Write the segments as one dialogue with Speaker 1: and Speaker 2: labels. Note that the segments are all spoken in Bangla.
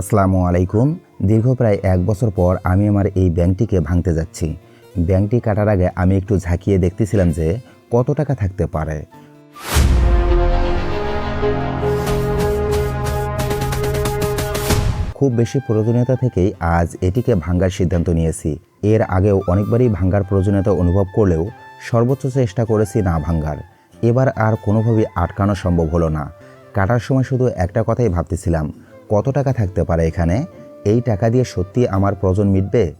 Speaker 1: আসসালামু আলাইকুম। দীর্ঘ প্রায় এক বছর পর আমি আমার এই ব্যাংকটিকে ভাঙতে যাচ্ছি। ব্যাংকটি কাটার আগে আমি একটু ঝাঁকিয়ে দেখতেছিলাম যে কত টাকা থাকতে পারে। খুব বেশি প্রয়োজনীয়তা থেকেই আজ এটিকে ভাঙ্গার সিদ্ধান্ত নিয়েছি। এর আগেও অনেকবারই ভাঙ্গার প্রয়োজনীয়তা অনুভব করলেও সর্বোচ্চ চেষ্টা করেছি না ভাঙ্গার এবার আর কোনোভাবেই আটকানো সম্ভব হলো না। কাটার সময় শুধু একটা কথাই ভাবতেছিলাম কত টাকা থাকতে পারে এখানে? এই টাকা দিয়ে সত্যি আমার প্রয়োজন মিটবে?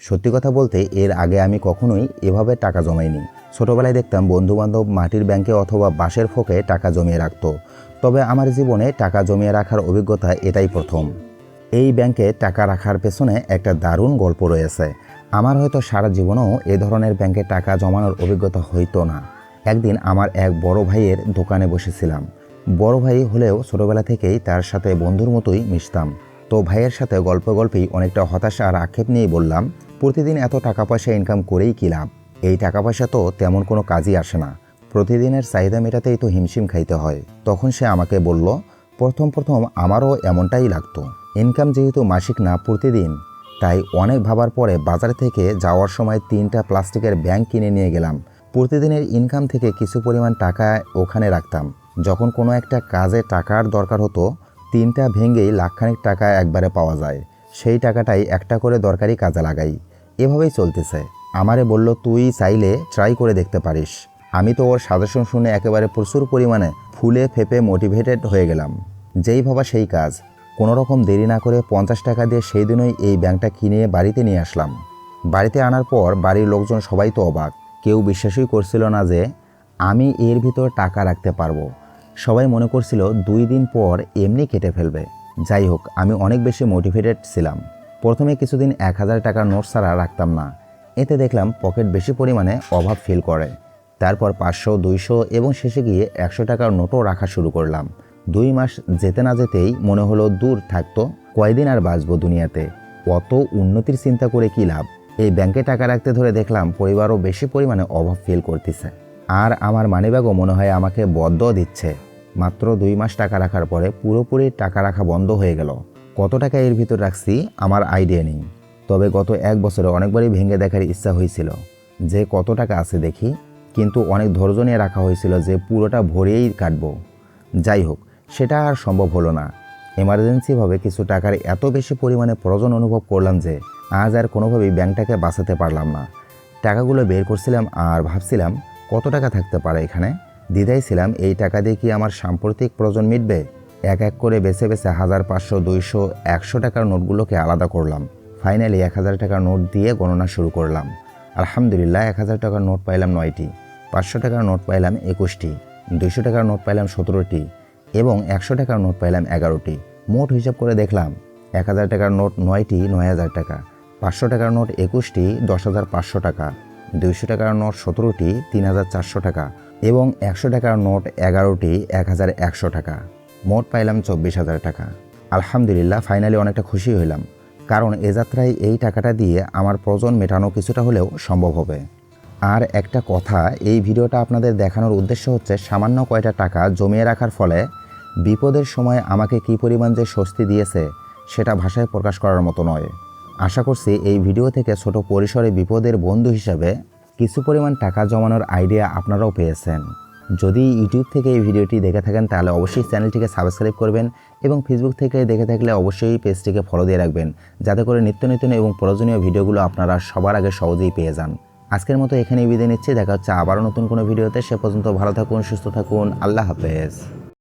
Speaker 1: সত্যি কথা বলতে, এর আগে আমি কখনোই এভাবে টাকা জমাইনি। ছোটবেলায় দেখতাম বন্ধুবান্ধব মাটির ব্যাংকে অথবা বাঁশের ফোকে টাকা জমিয়ে রাখত। তবে আমার জীবনে টাকা জমিয়ে রাখার অভিজ্ঞতা এটাই প্রথম। এই ব্যাংকে টাকা রাখার পেছনে একটা দারুণ গল্প রয়েছে। আমার হয়তো সারা জীবনেও এ ধরনের ব্যাংকে টাকা জমানোর অভিজ্ঞতা হইতো না। একদিন আমার এক বড় ভাইয়ের দোকানে বসেছিলাম। বড় ভাই হলেও ছোটবেলা থেকেই তার সাথে বন্ধুর মতোই মিশতাম। তো ভাইয়ের সাথে গল্প গল্পেই অনেকটা হতাশা আর আক্ষেপ নিয়ে বললাম, প্রতিদিন এত টাকা পয়সা ইনকাম করেই কী লাভ? এই টাকা পয়সা তো তেমন কোনো কাজই আসে না। প্রতিদিনের চাহিদা মেটাতেই তো হিমশিম খাইতে হয়। তখন সে আমাকে বলল, প্রথম প্রথম আমারও এমনটাই লাগতো। ইনকাম যেহেতু মাসিক না প্রতিদিন, তাই অনেক ভাবার পরে বাজার থেকে যাওয়ার সময় তিনটা প্লাস্টিকের ব্যাংক কিনে নিয়ে গেলাম। প্রতিদিনের ইনকাম থেকে কিছু পরিমাণ টাকা ওখানে রাখতাম। যখন কোনো একটা কাজে টাকার দরকার হতো, তিনটা ভেঙেই লাখখানিক টাকা একবারে পাওয়া যায়। সেই টাকাটাই একটা করে দরকারি কাজে লাগাই। এভাবেই চলতেছে। আমারে বলল, তুই চাইলে ট্রাই করে দেখতে পারিস। আমি তো ওর সাজেশন শুনে একেবারে প্রচুর পরিমাণে ফুলে ফেপে মোটিভেটেড হয়ে গেলাম। যেই ভাবা সেই কাজ। কোনো রকম দেরি না করে পঞ্চাশ টাকা দিয়ে সেই দিনই এই ব্যাংকটা কিনে বাড়িতে নিয়ে আসলাম। বাড়িতে আনার পর বাড়ির লোকজন সবাই তো অবাক। কেউ বিশ্বাসই করছিল না যে আমি এর ভিতর টাকা রাখতে পারব। সবাই মনে করছিল দুই দিন পর এমনি কেটে ফেলবে। যাই হোক, আমি অনেক বেশি মোটিভেটেড ছিলাম। প্রথমে কিছুদিন এক হাজার টাকার নোট ছাড়া রাখতাম না। এতে দেখলাম পকেট বেশি পরিমাণে অভাব ফিল করে। তারপর পাঁচশো, দুইশো এবং শেষে গিয়ে একশো টাকার নোটও রাখা শুরু করলাম। দুই মাস যেতে না যেতেই মনে হলো দূর থাকতো, কয়দিন আর বাঁচবো দুনিয়াতে? অত উন্নতির চিন্তা করে কি লাভ? এই ব্যাংকে টাকা রাখতে ধরে দেখলাম পরিবারও বেশি পরিমাণে অভাব ফিল করতেছে। আর আমার মানিব্যাগও মনে হয় আমাকে বদ্ধ দিচ্ছে। মাত্র দুই মাস টাকা রাখার পরে পুরোপুরি টাকা রাখা বন্ধ হয়ে গেল। কত টাকা এর ভিতর রাখছি আমার আইডিয়া নেই। তবে গত এক বছরে অনেকবারই ভেঙে দেখার ইচ্ছা হয়েছিল যে কত টাকা আছে দেখি, কিন্তু অনেক ধৈর্য নিয়ে রাখা হয়েছিল যে পুরোটা ভরেই কাটবো। যাই হোক, সেটা আর সম্ভব হলো না। এমার্জেন্সিভাবে কিছু টাকার এত বেশি পরিমাণে প্রয়োজন অনুভব করলাম যে আজ আর কোনোভাবেই ব্যাংকটাকে বাঁচাতে পারলাম না। টাকাগুলো বের করছিলাম আর ভাবছিলাম কত টাকা থাকতে পারে এখানে। দ্বিধাই ছিলাম এই টাকা দিয়ে কি আমার সাম্প্রতিক প্রয়োজন মিটবে? এক এক করে বেছে বেছে হাজার পাঁচশো, দুইশো, একশো টাকার নোটগুলোকে আলাদা করলাম। ফাইনালি এক হাজার টাকার নোট দিয়ে গণনা শুরু করলাম। আলহামদুলিল্লাহ এক হাজার টাকার নোট পাইলাম নয়টি, পাঁচশো টাকার নোট পাইলাম একুশটি, দুইশো টাকার নোট পাইলাম সতেরোটি এবং একশো টাকার নোট পাইলাম এগারোটি। মোট হিসাব করে দেখলাম, এক হাজার টাকার নোট নয়টি নয় হাজার টাকা, পাঁচশো টাকার নোট একুশটি দশ হাজার পাঁচশো টাকা, দুইশো টাকার নোট সতেরোটি তিন হাজার চারশো টাকা এবং একশো টাকার নোট এগারোটি এক হাজার একশো টাকা। মোট পাইলাম চব্বিশ হাজার টাকা। আলহামদুলিল্লাহ ফাইনালি অনেকটা খুশি হইলাম, কারণ এ যাত্রায় এই টাকাটা দিয়ে আমার প্রয়োজন মেটানো কিছুটা হলেও সম্ভব হবে। আর একটা কথা, এই ভিডিওটা আপনাদের দেখানোর উদ্দেশ্য হচ্ছে সামান্য কয়টা টাকা জমিয়ে রাখার ফলে বিপদের সময় আমাকে কী পরিমাণ যে স্বস্তি দিয়েছে, সেটা ভাষায় প্রকাশ করার মতো নয়। আশা করছি এই ভিডিও থেকে ছোট পরিসরে বিপদের বন্ধু হিসাবে কিছু পরিমাণ টাকা জমানোর আইডিয়া আপনারাও পেয়েছেন। যদি ইউটিউব থেকে এই ভিডিওটি দেখে থাকেন, তাহলে অবশ্যই চ্যানেলটিকে সাবস্ক্রাইব করবেন এবং ফেসবুক থেকে দেখে থাকলে অবশ্যই পেজটিকে ফলো দিয়ে রাখবেন, যাতে করে নিত্য নতুন এবং প্রয়োজনীয় ভিডিওগুলো আপনারা সবার আগে সহজেই পেয়ে যান। আজকের মতো এখানেই বিদায় নিচ্ছি, দেখা হচ্ছে আবারও নতুন কোনো ভিডিওতে, সে পর্যন্ত ভালো থাকুন, সুস্থ থাকুন, আল্লাহ হাফেজ।